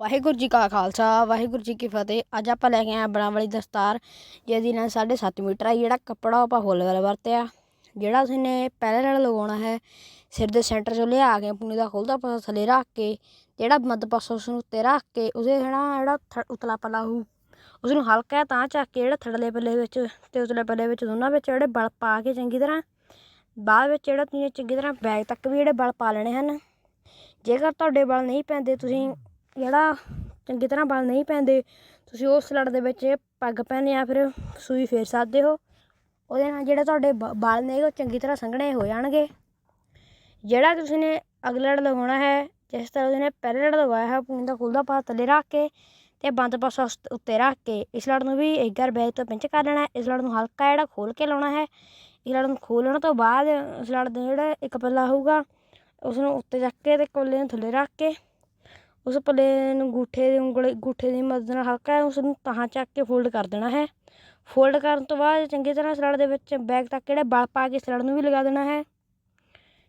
ਵਾਹਿਗੁਰੂ ਜੀ ਕਾ ਖਾਲਸਾ, ਵਾਹਿਗੁਰੂ ਜੀ ਕੀ ਫਤਿਹ। ਅੱਜ ਆਪਾਂ ਲੈ ਕੇ ਆਏ ਬਣਾ ਵਾਲੀ ਦਸਤਾਰ, ਜਿਹਦੀ ਨਾਲ 7.5 ਮੀਟਰ ਆ। ਜਿਹੜਾ ਕੱਪੜਾ ਆਪਾਂ ਫੁੱਲ ਵਾਲਾ ਵਰਤਿਆ। ਜਿਹੜਾ ਤੁਸੀਂ ਨੇ ਪਹਿਲੇ ਨਾਲ ਲਗਾਉਣਾ ਹੈ, ਸਿਰ ਦੇ ਸੈਂਟਰ 'ਚੋਂ ਲਿਆ ਕੇ, ਪੂਣੀ ਦਾ ਖੁੱਲਦਾ ਪਾਸਾ ਥੱਲੇ ਰੱਖ ਕੇ, ਜਿਹੜਾ ਮੱਧ ਪਾਸਾ ਉਸ ਨੂੰ ਉੱਤੇ ਰੱਖ ਕੇ, ਉਹਦੇ ਜਿਹੜਾ ਜਿਹੜਾ ਥ- ਉਤਲਾ ਪੱਲਾ ਹੋਊ ਉਸ ਨੂੰ ਹਲਕਾ ਤਾਂ ਚੱਕ ਕੇ, ਜਿਹੜਾ ਥੱਲੇ ਪੱਲੇ ਵਿੱਚ ਤੇ ਉਤਲੇ ਪੱਲੇ ਵਿੱਚ ਦੋਨਾਂ ਵਿੱਚ ਜਿਹੜੇ ਬਲ ਪਾ ਕੇ ਚੰਗੀ ਤਰ੍ਹਾਂ, ਬਾਅਦ ਵਿੱਚ ਜਿਹੜਾ ਤੁਸੀਂ ਚੰਗੀ ਤਰ੍ਹਾਂ ਬੈਗ ਤੱਕ ਵੀ ਜਿਹੜੇ ਬਲ ਪਾ ਲੈਣੇ ਹਨ। ਜੇਕਰ ਤੁਹਾਡੇ ਬਲ ਨਹੀਂ ਪੈਂਦੇ, ਤੁਸੀਂ ਜਿਹੜਾ ਚੰਗੀ ਤਰ੍ਹਾਂ ਬਲ ਨਹੀਂ ਪੈਂਦੇ, ਤੁਸੀਂ ਉਸ ਲੜ ਦੇ ਵਿੱਚ ਪੱਗ ਪਹਿਨੇ ਜਾਂ ਫਿਰ ਸੂਈ ਫੇਰ ਸਕਦੇ ਹੋ ਉਹਦੇ ਨਾਲ ਜਿਹੜੇ ਤੁਹਾਡੇ ਬ- ਬਲ ਨੇ, ਉਹ ਚੰਗੀ ਤਰ੍ਹਾਂ ਸੰਘਣੇ ਹੋ ਜਾਣਗੇ। ਜਿਹੜਾ ਤੁਸੀਂ ਨੇ ਅਗਲਾ ਲੜ ਲਗਾਉਣਾ ਹੈ, ਜਿਸ ਤਰ੍ਹਾਂ ਤੁਸੀਂ ਨੇ ਪਹਿਲੇ ਲੜ ਲਗਾਇਆ ਹੈ ਪੂਣੀ ਦਾ ਖੁੱਲਦਾ ਪਾਸਾ ਥੱਲੇ ਰੱਖ ਕੇ ਤੇ ਬੰਦ ਪਾਸਾ ਉਸ ਉੱਤੇ ਰੱਖ ਕੇ, ਇਸ ਲੜ ਨੂੰ ਵੀ ਇੱਕ ਗਰ ਬੈਗ ਤੋਂ ਪਿੰਚ ਕਰ ਲੈਣਾ ਇਸ ਲੜ ਨੂੰ ਹਲਕਾ ਜਿਹੜਾ ਖੋਲ ਕੇ ਲਾਉਣਾ ਹੈ। ਇਸ ਲੜ ਨੂੰ ਖੋਲਣ ਤੋਂ ਬਾਅਦ ਇਸ ਲੜ ਦਾ ਜਿਹੜਾ ਇੱਕ ਪੱਲਾ ਹੋਊਗਾ, ਉਸ ਨੂੰ ਉੱਤੇ ਚੱਕ ਕੇ ਤੇ ਕੋਲੇ ਨੂੰ ਥੱਲੇ ਰੱਖ ਕੇ ਉਸ ਪੱਲੇ ਨੂੰ ਗੂਠੇ ਦੀ ਉਂਗਲ, ਗੂਠੇ ਦੀ ਮਦਦ ਨਾਲ ਹਲਕਾ ਉਸ ਨੂੰ ਤਾਹਾਂ ਚੱਕ ਕੇ ਫੋਲਡ ਕਰ ਦੇਣਾ ਹੈ। ਫੋਲਡ ਕਰਨ ਤੋਂ ਬਾਅਦ ਚੰਗੀ ਤਰ੍ਹਾਂ ਸਲੜ ਦੇ ਵਿੱਚ ਬੈਗ ਤੱਕ ਜਿਹੜਾ ਬਲ ਪਾ ਕੇ ਸਲੜ ਨੂੰ ਵੀ ਲਗਾ ਦੇਣਾ ਹੈ।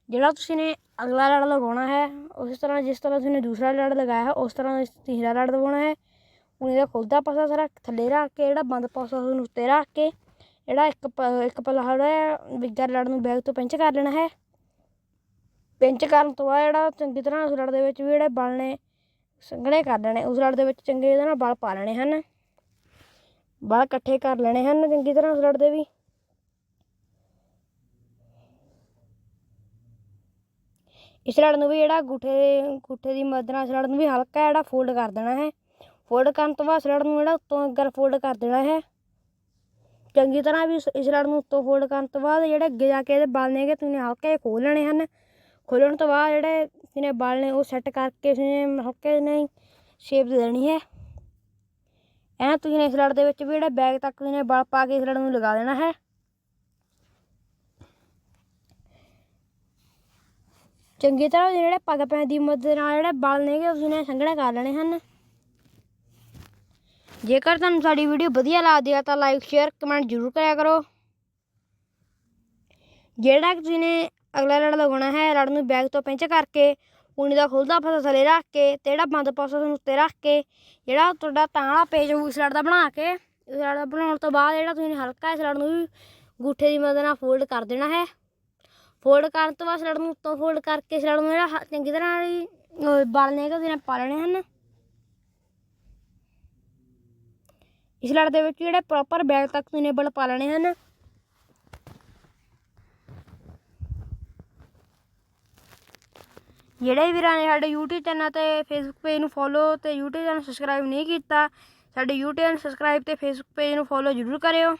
ਜਿਹੜਾ ਤੁਸੀਂ ਨੇ ਅਗਲਾ ਲੜ ਲਗਾਉਣਾ ਹੈ, ਉਸ ਤਰ੍ਹਾਂ ਜਿਸ ਤਰ੍ਹਾਂ ਤੁਸੀਂ ਨੇ ਦੂਸਰਾ ਲੜ ਲਗਾਇਆ ਹੈ, ਉਸ ਤਰ੍ਹਾਂ ਤੀਸਰਾ ਲੜ ਲਗਾਉਣਾ ਹੈ। ਉਹਨੇ ਦਾ ਖੁੱਲਦਾ ਪਾਸਾ ਸਾਰਾ ਥੱਲੇ ਰੱਖ ਕੇ, ਜਿਹੜਾ ਬੰਦ ਪਾਸਾ ਉਸਨੂੰ ਉੱਤੇ ਰੱਖ ਕੇ, ਜਿਹੜਾ ਇੱਕ ਪ- ਇੱਕ ਪੱਲਾ ਜਿਹੜਾ ਹੈ ਵਿਗਰ ਲੜ ਨੂੰ ਬੈਗ ਤੋਂ ਪਿੰਚ ਕਰ ਲੈਣਾ ਹੈ। ਪਿੰਚ ਕਰਨ ਤੋਂ ਬਾਅਦ ਜਿਹੜਾ ਚੰਗੀ ਤਰ੍ਹਾਂ ਉਸ ਲੜ ਦੇ ਵਿੱਚ ਵੀ ਜਿਹੜੇ ਬਲ ਨੇ ਸੰਘਣੇ ਕਰ ਲੈਣੇ, ਉਸ ਲੜ ਦੇ ਵਿੱਚ ਚੰਗੇ ਇਹਦੇ ਨਾਲ ਬਲ ਪਾ ਲੈਣੇ ਹਨ। ਬਲ ਇਕੱਠੇ ਕਰ ਲੈਣੇ ਹਨ ਚੰਗੀ ਤਰ੍ਹਾਂ ਉਸ ਲੜ ਦੇ ਵੀ। ਇਸ ਲੜ ਨੂੰ ਵੀ ਜਿਹੜਾ ਅੰਗੂਠੇ ਗੁੱਠੇ ਦੀ ਮਦਦ ਨਾਲ ਇਸ ਲੜ ਨੂੰ ਵੀ ਹਲਕਾ ਜਿਹੜਾ ਫੋਲਡ ਕਰ ਦੇਣਾ ਹੈ। ਫੋਲਡ ਕਰਨ ਤੋਂ ਬਾਅਦ ਇਸ ਲੜ ਨੂੰ ਜਿਹੜਾ ਉੱਤੋਂ ਅੱਗੇ ਫੋਲਡ ਕਰ ਦੇਣਾ ਹੈ। ਚੰਗੀ ਤਰ੍ਹਾਂ ਵੀ ਇਸ ਲੜ ਨੂੰ ਉੱਤੋਂ ਫੋਲਡ ਕਰਨ ਤੋਂ ਬਾਅਦ ਜਿਹੜੇ ਅੱਗੇ ਜਾ ਕੇ ਇਹਦੇ ਬਲ ਨੇਗੇ ਤੁਸੀਂ ਹਲਕੇ ਜਿਹੇ ਖੋਲ੍ਹ ਲੈਣੇ ਹਨ। ਖੋਲ੍ਹਣ ਤੋਂ ਬਾਅਦ ਜਿਹੜੇ ਜਿਹਨੇ ਬਲ ਨੇ ਉਹ ਸੈੱਟ ਕਰਕੇ ਉਸਨੇ ਹਲਕੇ ਨੇ ਸ਼ੇਪ ਦੇ ਦੇਣੀ ਹੈ। ਐਂ ਤੁਸੀਂ ਇਸ ਲੜ ਦੇ ਵਿੱਚ ਵੀ ਜਿਹੜਾ ਬੈਗ ਤੱਕ ਤੁਸੀਂ ਬਲ ਪਾ ਕੇ ਇਸ ਲੜ ਨੂੰ ਲਗਾ ਦੇਣਾ ਹੈ। ਚੰਗੀ ਤਰ੍ਹਾਂ ਜਿਹੜੇ ਪੱਗ ਪੈਣ ਦੀ ਮਦਦ ਨਾਲ ਜਿਹੜੇ ਬਲ ਨੇਗੇ ਉਸ ਨੇ ਸੰਘਣੇ ਕਰ ਲੈਣੇ ਹਨ। ਜੇਕਰ ਤੁਹਾਨੂੰ ਸਾਡੀ ਵੀਡੀਓ ਵਧੀਆ ਲੱਗਦੀ ਹੈ ਤਾਂ ਲਾਈਕ ਸ਼ੇਅਰ ਕਮੈਂਟ ਜ਼ਰੂਰ ਕਰਿਆ ਕਰੋ। ਜਿਹੜਾ ਕਿ ਤੁਸੀਂ ਨੇ ਅਗਲਾ ਲੜ ਲਗਾਉਣਾ ਹੈ ਲੜ ਨੂੰ ਬੈਗ ਤੋਂ ਪਿੰਚ ਕਰਕੇ ਉਣੀ ਦਾ ਖੁੱਲਦਾ ਪਾਸਾ ਥੱਲੇ ਰੱਖ ਕੇ ਤੇ ਜਿਹੜਾ ਬੰਦ ਪਾਸਾ ਤੁਹਾਨੂੰ ਉੱਤੇ ਰੱਖ ਕੇ, ਜਿਹੜਾ ਤੁਹਾਡਾ ਤਾਂ ਵਾਲਾ ਪੇਜ ਹੋਊ ਲੜ ਦਾ ਬਣਾ ਕੇ, ਇਸ ਲੜ ਦਾ ਬਣਾਉਣ ਤੋਂ ਬਾਅਦ ਜਿਹੜਾ ਤੁਸੀਂ ਹਲਕਾ ਇਸ ਲੜ ਨੂੰ ਵੀ ਗੂਠੇ ਦੀ ਮਦਦ ਨਾਲ ਫੋਲਡ ਕਰ ਦੇਣਾ ਹੈ। ਫੋਲਡ ਕਰਨ ਤੋਂ ਬਾਅਦ ਸਲੜ ਨੂੰ ਉੱਤੋਂ ਫੋਲਡ ਕਰਕੇ ਸਲੜ ਨੂੰ ਜਿਹੜਾ ਹ- ਚੰਗੀ ਤਰ੍ਹਾਂ ਨਾਲ ਹੀ ਬਲ ਉਹਦੇ ਨਾਲ ਪਾ ਹਨ। ਇਸ ਲੜ ਦੇ ਵਿੱਚ ਜਿਹੜੇ ਪ੍ਰੋਪਰ ਬੈਗ ਤੱਕ ਤੁਸੀਂ ਨੇ ਬਲ ਪਾ ਲੈਣੇ ਹਨ। ਜਿਹੜੇ ਵੀਰਾਂ ਨੇ ਸਾਡੇ YouTube ਚੈਨਲ ਤੇ Facebook ਪੇਜ ਨੂੰ ਫੋਲੋ ਤੇ YouTube ਚੈਨਲ ਸਬਸਕ੍ਰਾਈਬ ਨਹੀਂ ਕੀਤਾ, ਸਾਡੇ YouTube ਚੈਨਲ ਸਬਸਕ੍ਰਾਈਬ ਤੇ Facebook ਪੇਜ ਨੂੰ ਫੋਲੋ ਜ਼ਰੂਰ ਕਰਿਓ।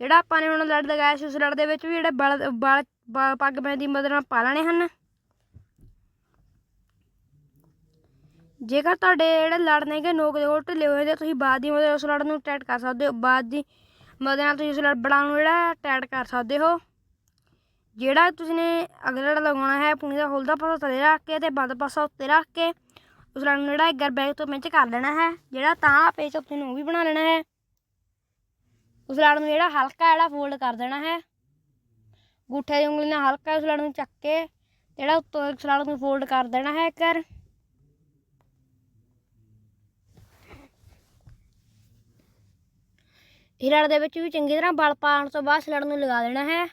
ਜਿਹੜਾ ਆਪਾਂ ਨੇ ਹੁਣ ਲੜ ਲਗਾਇਆ ਸੀ ਉਸ ਲੜ ਦੇ ਵਿੱਚ ਵੀ ਜਿਹੜੇ ਬਲ ਬਲ ਪੱਗ ਪੈਣ ਦੀ ਮਦਦ ਨਾਲ ਪਾ ਲੈਣੇ ਹਨ। ਜੇਕਰ ਤੁਹਾਡੇ ਜਿਹੜੇ ਲੜ ਨੇਗੇ ਨੋਕ ਦੇ ਕੋਲ ਢਿੱਲੇ ਹੋਏ ਤੇ ਤੁਸੀਂ ਬਾਅਦ ਦੀ ਮਦਦ ਉਸ ਲੜ ਨੂੰ ਟਾਈਟ ਕਰ ਸਕਦੇ ਹੋ, ਬਾਅਦ ਦੀ ਮਦਦ ਨਾਲ ਤੁਸੀਂ ਉਸ ਲੜ ਬੜਾ ਨੂੰ ਜਿਹੜਾ ਟਾਈਟ ਕਰ ਸਕਦੇ ਹੋ। ਜਿਹੜਾ ਤੁਸੀਂ ਨੇ ਅਗਲਾ ਲਗਾਉਣਾ ਹੈ, ਪੂਣੀ ਦਾ ਹੋਲ ਦਾ ਪਾਸਾ ਥੱਲੇ ਰੱਖ ਕੇ ਤੇ ਬੰਦ ਪਾਸਾ ਉੱਤੇ ਰੱਖ ਕੇ ਉਸ ਲੜ ਨੂੰ ਜਿਹੜਾ ਇੱਕ ਬੈਗ ਤੋਂ ਪਿੰਚ ਕਰ ਲੈਣਾ ਹੈ, ਜਿਹੜਾ ਤਾਂ ਵਾਲਾ ਪੇਚ ਤੁਸੀਂ ਨੂੰ ਉਹ ਵੀ ਬਣਾ ਲੈਣਾ ਹੈ। ਉਸ ਲੜ ਨੂੰ ਜਿਹੜਾ ਹਲਕਾ ਜਿਹੜਾ ਫੋਲਡ ਕਰ ਦੇਣਾ ਹੈ। ਗੂਠੇ ਦੀ ਉਂਗਲੀ ਨਾਲ ਹਲਕਾ ਉਸ ਲੜ ਨੂੰ ਚੱਕ ਕੇ ਜਿਹੜਾ ਉੱਤੋਂ ਉਸ ਲੜ ਨੂੰ ਫੋਲਡ ਕਰ ਦੇਣਾ ਹੈ ਇੱਕ ਵਾਰ ਇਸ ਦੇ ਵਿੱਚ ਵੀ ਚੰਗੀ ਤਰ੍ਹਾਂ ਬਲ ਪਾਉਣ ਤੋਂ ਬਾਅਦ ਇਸ ਨੂੰ ਲਗਾ ਦੇਣਾ ਹੈ।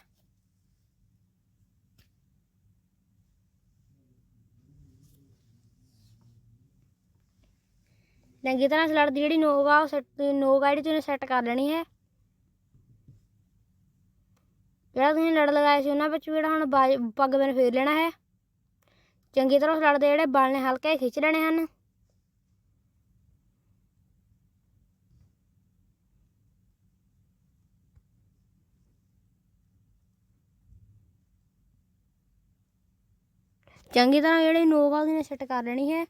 ਚੰਗੀ ਤਰ੍ਹਾਂ ਇਸ ਦੀ ਜਿਹੜੀ ਨੋਕ ਆ ਉਹ ਸੈੱਟ ਨੋਕ ਆ ਜਿਹੜੀ ਤੁਸੀਂ ਸੈੱਟ ਕਰ ਲੈਣੀ ਹੈ। ਜਿਹੜਾ ਤੁਸੀਂ ਲੜ ਲਗਾਇਆ ਸੀ, ਉਹਨਾਂ ਵਿੱਚ ਵੀ ਜਿਹੜਾ ਹੁਣ ਬਾਜ, ਪੱਗ ਬਨ ਫੇਰ ਲੈਣਾ ਹੈ। ਚੰਗੀ ਤਰ੍ਹਾਂ ਉਸ ਦੇ ਜਿਹੜੇ ਬਲ ਨੇ ਹਲਕੇ ਖਿੱਚ ਲੈਣੇ ਹਨ। ਚੰਗੀ ਤਰ੍ਹਾਂ ਜਿਹੜੀ ਨੋਕ ਆ ਉਹਦੀ ਸੈੱਟ ਕਰ ਲੈਣੀ ਹੈ,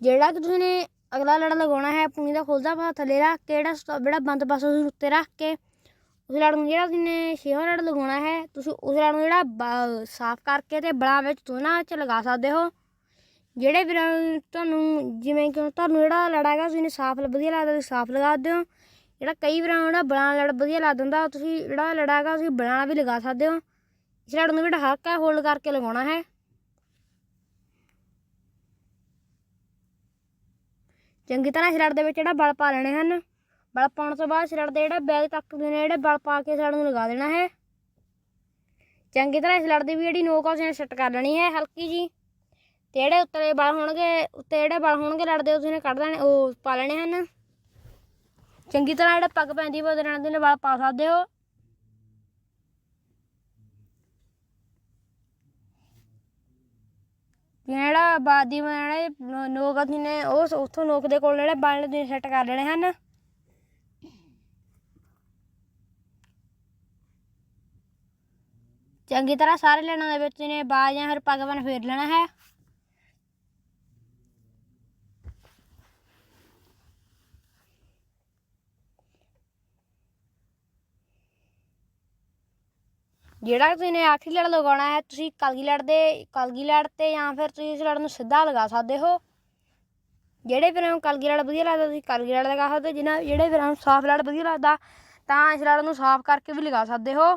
ਜਿਹੜਾ ਕਿ ਤੁਸੀਂ ਨੇ ਅਗਲਾ ਲੜ ਲਗਾਉਣਾ ਹੈ ਪੂਣੀ ਦਾ ਖੁੱਲਦਾ ਪਾਸਾ ਥੱਲੇ ਰੱਖ ਕੇ ਜਿਹੜਾ ਸਟ- ਜਿਹੜਾ ਬੰਦ ਪਾਸਾ ਉਸ ਉੱਤੇ ਰੱਖ ਕੇ ਉਸ ਲੜ ਨੂੰ ਜਿਹੜਾ ਤੁਸੀਂ ਛੇਵਾਂ ਲੜ ਲਗਾਉਣਾ ਹੈ, ਤੁਸੀਂ ਉਸ ਲੜ ਨੂੰ ਜਿਹੜਾ ਬ- ਸਾਫ਼ ਕਰਕੇ ਤੇ ਬਲਾਂ ਵਿੱਚ ਦੋਨਾਂ 'ਚ ਲਗਾ ਸਕਦੇ ਹੋ। ਜਿਹੜੇ ਵੀਰਾਂ ਤੁਹਾਨੂੰ, ਜਿਵੇਂ ਕਿ ਤੁਹਾਨੂੰ ਜਿਹੜਾ ਲੜਾ ਹੈਗਾ, ਤੁਸੀਂ ਸਾਫ਼ ਵਧੀਆ ਲੱਗਦਾ, ਤੁਸੀਂ ਸਾਫ਼ ਲਗਾ ਦਿਓ। ਜਿਹੜਾ ਕਈ ਵੀਰਾਂ ਜਿਹੜਾ ਬਲਾਂ ਲੜ ਵਧੀਆ ਲੱਗ ਦਿੰਦਾ ਤੁਸੀਂ ਜਿਹੜਾ ਲੜਾ ਹੈਗਾ, ਤੁਸੀਂ ਬਲਾਂ ਵੀ ਲਗਾ ਸਕਦੇ ਹੋ। ਇਸ ਲੜ ਨੂੰ ਜਿਹੜਾ ਹਲਕਾ ਹੋਲਡ ਕਰਕੇ ਲਗਾਉਣਾ ਹੈ। ਚੰਗੀ ਤਰ੍ਹਾਂ ਇਸ ਲੜ ਦੇ ਵਿੱਚ ਜਿਹੜਾ ਬਲ ਪਾ ਲੈਣੇ ਹਨ। ਬਲ ਪਾਉਣ ਤੋਂ ਬਾਅਦ ਇਸ ਦੇ ਜਿਹੜਾ ਬੈਗ ਤੱਕ ਦੇ ਨੇ, ਜਿਹੜੇ ਬਲ ਪਾ ਕੇ ਸੜ ਨੂੰ ਲਗਾ ਦੇਣਾ ਹੈ। ਚੰਗੀ ਤਰ੍ਹਾਂ ਇਸ ਲੜ ਦੀ ਵੀ ਜਿਹੜੀ ਨੋਕ ਆ ਉਸਨੇ ਸੈੱਟ ਕਰ ਲੈਣੀ ਹੈ ਹਲਕੀ ਜੀ ਤੇ ਜਿਹੜੇ ਉੱਤੇ ਬਲ ਹੋਣਗੇ, ਉੱਤੇ ਜਿਹੜੇ ਬਲ ਹੋਣਗੇ ਲੜਦੇ ਉਸਨੇ ਕੱਢ ਦੇਣੇ ਉਹ ਪਾ ਲੈਣੇ ਹਨ। ਚੰਗੀ ਤਰ੍ਹਾਂ ਜਿਹੜਾ ਪੱਗ ਪੈਂਦੀ ਉਹਦੇ ਨਾਲ ਦੇ ਵਾਲ ਪਾ ਸਕਦੇ ਹੋ। ਜਿਹੜਾ ਬਾਦੀ ਬਣਾਣੇ ਨੋਕ ਅਸੀਂ ਨੇ ਉਹ ਉੱਥੋਂ ਨੋਕ ਦੇ ਕੋਲ ਜਿਹੜੇ ਬਲ ਨੇ ਸੈੱਟ ਕਰ ਲੈਣੇ ਹਨ। ਚੰਗੀ ਤਰ੍ਹਾਂ ਸਾਰੇ ਲੈਣਾ ਦੇ ਵਿੱਚ ਨੇ, ਬਾਜ ਜਾਂ ਫਿਰ ਪੱਗ ਬਨ ਫੇਰ ਲੈਣਾ ਹੈ। ਜਿਹੜਾ ਤੁਸੀਂ ਆਖਰੀ ਲੜ ਲਗਾਉਣਾ ਹੈ, ਤੁਸੀਂ ਕਲਗੀ ਲੜ ਦੇ, ਕਲਗੀ ਲੜ ਤੇ ਜਾਂ ਫਿਰ ਤੁਸੀਂ ਇਸ ਲੜ ਨੂੰ ਸਿੱਧਾ ਲਗਾ ਸਕਦੇ ਹੋ। ਜਿਹੜੇ ਵੀਰਾਂ ਨੂੰ ਕਲਗੀ ਲੜ ਵਧੀਆ ਲੱਗਦਾ, ਤੁਸੀਂ ਕਲਗੀ ਲੜ ਲਗਾ ਸਕਦੇ ਹੋ। ਜਿਹਨਾਂ ਜਿਹੜੇ ਵੀਰਾਂ ਨੂੰ ਸਾਫ਼ ਲੜ ਵਧੀਆ ਲੱਗਦਾ, ਤਾਂ ਇਸ ਲੜ ਨੂੰ ਸਾਫ਼ ਕਰਕੇ ਵੀ ਲਗਾ ਸਕਦੇ ਹੋ।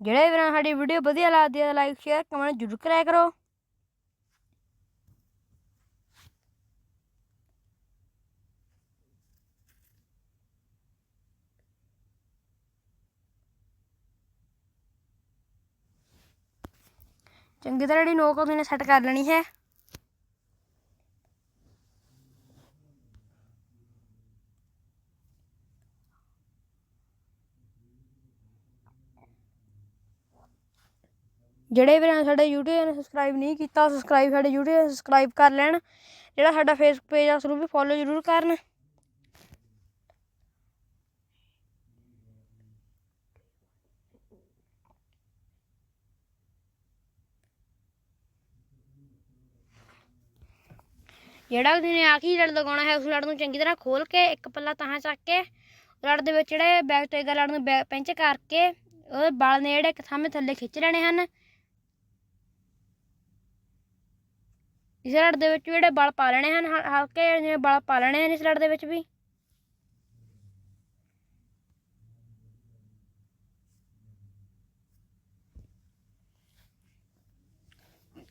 ਜਿਹੜੇ ਵੀਰਾਂ ਸਾਡੀ ਵੀਡੀਓ ਵਧੀਆ ਲੱਗਦੀ ਹੈ ਲਾਈਕ ਸ਼ੇਅਰ ਕਮੈਂਟ ਜ਼ਰੂਰ ਕਰਿਆ ਕਰੋ। ਚੰਗੀ ਤਰ੍ਹਾਂ ਜਿਹੜੀ ਨੋਕ ਉਹਨੇ ਸੈੱਟ ਕਰ ਲੈਣੀ ਹੈ। ਜਿਹੜੇ ਵੀਰਾਂ ਨੇ ਸਾਡੇ YouTube ਚੈਨਲ ਸਬਸਕ੍ਰਾਈਬ ਨਹੀਂ ਕੀਤਾ ਸਬਸਕ੍ਰਾਈਬ ਸਾਡੇ YouTube ਚੈਨਲ ਸਬਸਕ੍ਰਾਈਬ ਕਰ ਲੈਣ। ਜਿਹੜਾ ਸਾਡਾ ਫੇਸਬੁੱਕ ਪੇਜ ਆ, ਉਸ ਨੂੰ ਵੀ ਫੋਲੋ ਜ਼ਰੂਰ ਕਰਨ। ਜਿਹੜਾ ਤੁਸੀਂ ਆਖਰੀ ਲੜ ਲਗਾਉਣਾ ਹੈ, ਉਸ ਲੜ ਨੂੰ ਚੰਗੀ ਤਰ੍ਹਾਂ ਖੋਲ ਕੇ, ਇੱਕ ਪੱਲਾ ਤਾਂ ਚੱਕ ਕੇ, ਲੜ ਦੇ ਵਿੱਚ ਜਿਹੜੇ ਬੈਕ ਤੋਂ ਲੜ ਨੂੰ ਬੈ- ਪੈਂਚ ਕਰਕੇ ਉਹਦੇ ਬਲ ਨੇ ਜਿਹੜੇ ਇੱਕ ਥਾਮੇ ਥੱਲੇ ਖਿੱਚ ਲੈਣੇ ਹਨ। ਇਸ ਲੜ ਦੇ ਵਿੱਚ ਵੀ ਜਿਹੜੇ ਬਲ ਪਾ ਲੈਣੇ ਹਨ, ਹ- ਹਲਕੇ ਜਿਹੇ ਬਲ ਪਾ ਲੈਣੇ ਹਨ ਇਸ ਲੜ ਦੇ ਵਿੱਚ ਵੀ।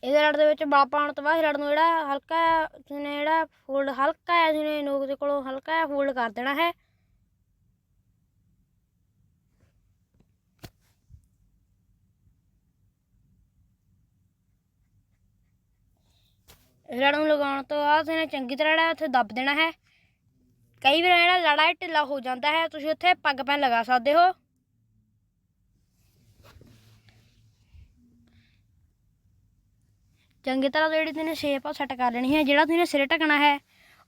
ਇਹਦੇ ਰੜ ਦੇ ਵਿੱਚ ਬਲ ਪਾਉਣ ਤੋਂ ਬਾਅਦ ਲੜ ਨੂੰ ਜਿਹੜਾ ਹਲਕਾ ਜਿਹਨੇ ਜਿਹੜਾ ਫੋਲਡ ਹਲਕਾ ਹੈ ਜਿਹਨੇ ਨੋਕ ਦੇ ਕੋਲੋਂ ਹਲਕਾ ਜਿਹਾ ਫੋਲਡ ਕਰ ਦੇਣਾ ਹੈ। ਇਸ ਨੂੰ ਲਗਾਉਣ ਤੋਂ ਬਾਅਦ ਇਹਨੇ ਚੰਗੀ ਤਰ੍ਹਾਂ ਜਿਹੜਾ ਉੱਥੇ ਦੱਬ ਦੇਣਾ ਹੈ। ਕਈ ਵਾਰ ਜਿਹੜਾ ਲੜਾ ਹੈ ਢਿੱਲਾ ਹੋ ਜਾਂਦਾ ਹੈ, ਤੁਸੀਂ ਉੱਥੇ ਪੱਗ ਪੈਨ ਲਗਾ ਸਕਦੇ ਹੋ। ਚੰਗੀ ਤਰ੍ਹਾਂ ਜਿਹੜੀ ਤੁਸੀਂ ਸ਼ੇਪ ਆ ਸੈੱਟ ਕਰ ਲੈਣੀ ਹੈ, ਜਿਹੜਾ ਤੁਸੀਂ ਸਿਰ ਢਕਣਾ ਹੈ,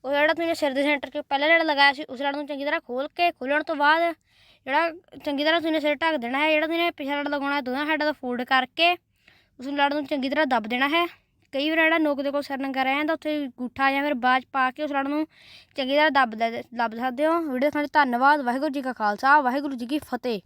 ਉਹ ਜਿਹੜਾ ਤੁਸੀਂ ਸਿਰ ਦੇ ਸੈਂਟਰ 'ਚ ਪਹਿਲਾਂ ਜਿਹੜਾ ਲਗਾਇਆ ਸੀ, ਉਸ ਲੜ ਨੂੰ ਚੰਗੀ ਤਰ੍ਹਾਂ ਖੋਲ ਕੇ ਖੋਲਣ ਤੋਂ ਬਾਅਦ ਜਿਹੜਾ ਚੰਗੀ ਤਰ੍ਹਾਂ ਤੁਸੀਂ ਸਿਰ ਢੱਕ ਦੇਣਾ ਹੈ, ਜਿਹੜਾ ਤੁਸੀਂ ਪਿਛਲਾ ਲੜ ਲਗਾਉਣਾ ਹੈ ਦੋਨਾਂ ਸਾਈਡਾਂ ਦਾ ਫੋਲਡ ਕਰਕੇ ਉਸ ਲੜ ਨੂੰ ਚੰਗੀ ਤਰ੍ਹਾਂ ਦੱਬ ਦੇਣਾ ਹੈ। ਕਈ ਵਾਰ ਜਿਹੜਾ ਨੋਕ ਦੇ ਕੋਲ ਸਿਰ ਨੰਗਾ ਰਹਿ ਜਾਂਦਾ ਉੱਥੇ ਗੂਠਾ ਜਾਂ ਫਿਰ ਬਾਜ ਪਾ ਕੇ ਉਸ ਲੜ ਨੂੰ ਚੰਗੀ ਤਰ੍ਹਾਂ ਦੱਬ ਦੱਬ ਸਕਦੇ ਹੋ। ਵੀਡੀਓ ਦੇਖਣ ਲਈ ਧੰਨਵਾਦ, ਵਾਹਿਗੁਰੂ ਜੀ ਕਾ ਖਾਲਸਾ, ਵਾਹਿਗੁਰੂ ਜੀ ਕੀ ਫਤਿਹ।